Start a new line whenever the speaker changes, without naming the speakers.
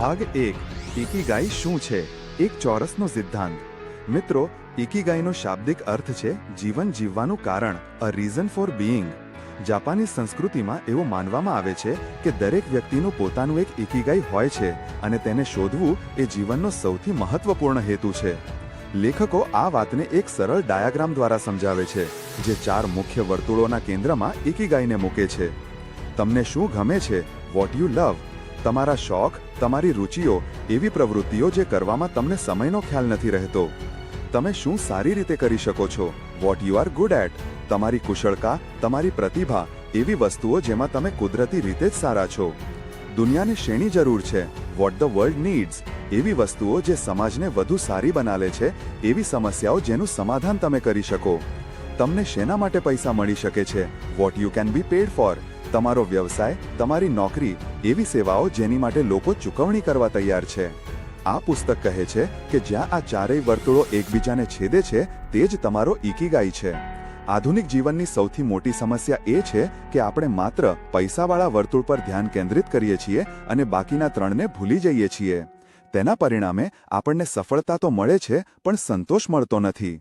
ભાગ એક ઇકીગાઈ શું છે? એક ચોરસનો સિદ્ધાંત. મિત્રો ઇકીગાઈનો શાબ્દિક અર્થ છે જીવન જીવવાનું કારણ અ રીઝન ફોર બીઇંગ જાપાની સંસ્કૃતિમાં એવું માનવામાં આવે છે કે દરેક વ્યક્તિનું પોતાનું એક ઇકીગાઈ હોય છે અને તેને શોધવું એ જીવનનો સૌથી મહત્વપૂર્ણ હેતુ છે. લેખકો આ વાતને એક સરળ ડાયાગ્રામ દ્વારા સમજાવે છે, જે ચાર મુખ્ય વર્તુળોના કેન્દ્રમાં ઇકીગાઈને મૂકે છે. તમને શું ગમે છે? વોટ યુ લવ તમારા શોખ, તમારી રુચિઓ, એવી પ્રવૃત્તિઓ જે કરવામાં તમને સમયનો ખ્યાલ નથી રહેતો. તમે શું સારી રીતે કરી શકો છો? What you are good at તમારી કુશળતા, તમારી પ્રતિભા, એવી વસ્તુઓ જેમાં તમે કુદરતી રીતે જ સારા છો. દુનિયાને શેની જરૂર છે. વોટ ધ વર્લ્ડ નીડ્સ એવી વસ્તુઓ જે સમાજને વધુ સારી બનાવે છે, એવી સમસ્યાઓ જેનું સમાધાન તમે કરી શકો. તમને શેના માટે પૈસા મળી શકે છે? What you can be paid for તમારો વ્યવસાય, તમારી નોકરી એવી સેવાઓ જેની માટે લોકો ચૂકવણી કરવા તૈયાર છે. આ પુસ્તક કહે છે કે જ્યાં આ ચારેય વર્તુળો એકબીજાને છેદે છે, તે જ તમારો ઇકીગાઈ છે. આધુનિક જીવનની સૌથી મોટી સમસ્યા એ છે કે આપણે માત્ર પૈસાવાળા વર્તુળ પર ધ્યાન કેન્દ્રિત કરીએ છીએ અને બાકીના ત્રણને ભૂલી જઈએ છીએ. તેના પરિણામે આપણને સફળતા તો મળે છે, પણ સંતોષ મળતો નથી.